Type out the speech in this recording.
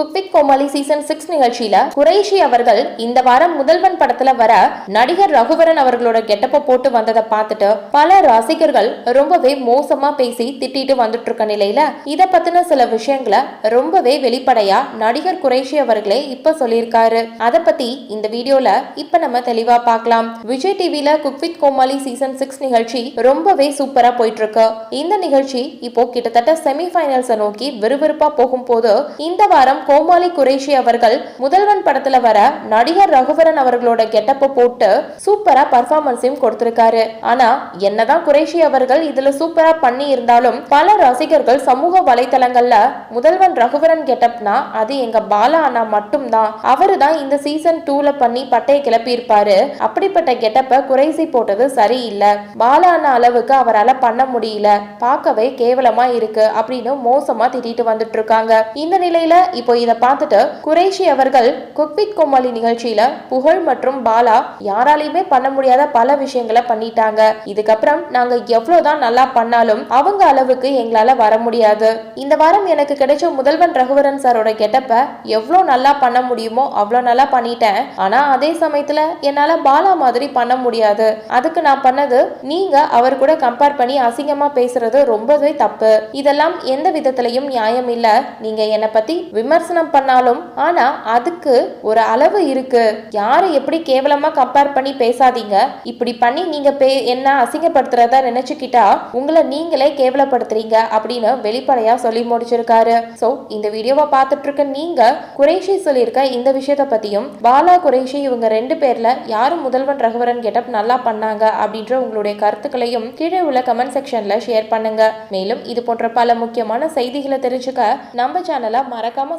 Cook with கோமாளி season six நிகழ்ச்சியில குறைஷி அவர்கள் இந்த வாரம் முதல்வன் படத்துல வர நடிகர் ரகுவரன் அவர்களோட கெட்டப்ப போட்டு வந்ததை பார்த்துட்டு பல ரசிகர்கள் ரொம்பவே மோசமா பேசி திட்டிட்டு வந்துட்டு இருக்க நிலையில இத பத்தின சில விஷயங்களை ரொம்பவே வெளிப்படையா நடிகர் குறைஷி அவர்களே இப்ப சொல்லியிருக்காரு. அத பத்தி இந்த வீடியோல இப்ப நம்ம தெளிவா பார்க்கலாம். விஜய் டிவில குக்வித் கோமாளி சீசன் சிக்ஸ் நிகழ்ச்சி ரொம்பவே சூப்பரா போயிட்டு இருக்கு இந்த நிகழ்ச்சி இப்போ கிட்டத்தட்ட செமி ஃபைனல்ஸை நோக்கி விறுவிறுப்பா போகும்போது இந்த வாரம் கோமாளி குரேஷி அவர்கள் முதல்வன் படத்துல வர நடிகர் ரகுவரன் அவர்களோட கெட்டப்ப போட்டு சூப்பரா பர்ஃபார்மன்ஸையும் கொடுத்திருக்காரு. ஆனா என்னதான் குரேஷி அவர்கள் இதுல சூப்பரா பண்ணி இருந்தாலும் பல ரசிகர்கள் சமூக வலைதளங்கள்ல முதல்வன் ரகுவரன் கெட்டப்னா அது எங்க பாலா அண்ணா மட்டும்தான். அவரு தான் இந்த சீசன் டூல பண்ணி பட்டையை கிளப்பி இருப்பாரு அப்படிப்பட்ட கெட்டப்ப குறைசி போட்டது சரியில்லை. பாலா அண்ணா அளவுக்கு அவரால பண்ண முடியல. பார்க்கவே கேவலமா இருக்கு அப்படின்னு மோசமா திட்டிட்டு வந்துட்டு இருக்காங்க. இந்த நிலையில இப்போ இதை பார்த்துட்டு குரேஷி அவர்கள் குக்வித் கோமாளி நிகழ்ச்சியில புகழ் மற்றும் பாலா யாராலையுமே பண்ண முடியாத பல விஷயங்களை பண்ணிட்டாங்க. இதுக்கப்புறம் நாங்க எவ்வளவுதான் நல்லா பண்ணாலும் அவங்க அளவுக்கு எங்களால வர முடியாது. இந்த வாரம் எனக்கு கிடைச்ச முதல்வன் ரகுவரன் சாரோட கெட்டப்ப எவ்வளவு நல்லா பண்ண முடியுமோ அவ்வளவு நல்லா பண்ணிட்டேன். ஆனா அதே சமயத்துல என்னால பாலா மாதிரி பண்ண முடியாது. அதுக்கு நான் பண்ணது நீங்க அவர் கூட கம்பேர் பண்ணி அசிங்கமா பேசுறது ரொம்பவே தப்பு. இதெல்லாம் எந்த விதத்திலையும் நியாயம் இல்ல. நீங்க என்னை பத்தி விமர்சனம் பண்ணாலும் ஆனா அதுக்கு ஒரு அளவு இருக்கு. யாரை எப்படி கேவலமா கம்பேர் பண்ணி பேசாதீங்க. இப்படி பண்ணி நீங்க பே என்ன அசிங்கப்படுத்துறதா நினைச்சுக்கிட்டா உங்களை நீங்களே கேவலப்படுத்துறீங்க அப்படின்னு வெளிப்படையா சொல்லி முடிச்சிருக்காரு. சோ இந்த வீடியோவை பார்த்துட்டு இருக்க நீங்க குறைஷி சொல்லியிருக்க இந்த விஷயத்த பத்தியும் பாலா குறைஷி இவங்க ரெண்டு பேர்ல யாரு முதல்வன் ரகுவரன் கெட்டப் நல்லா பண்ணாங்க அப்படின்ற உங்களுடைய கருத்துக்களையும் கீழே உள்ள கமெண்ட் செக்ஷன்ல ஷேர் பண்ணுங்க. மேலும் இது போன்ற பல முக்கியமான செய்திகளை தெரிஞ்சுக்க நம்ம சேனலை மறக்காம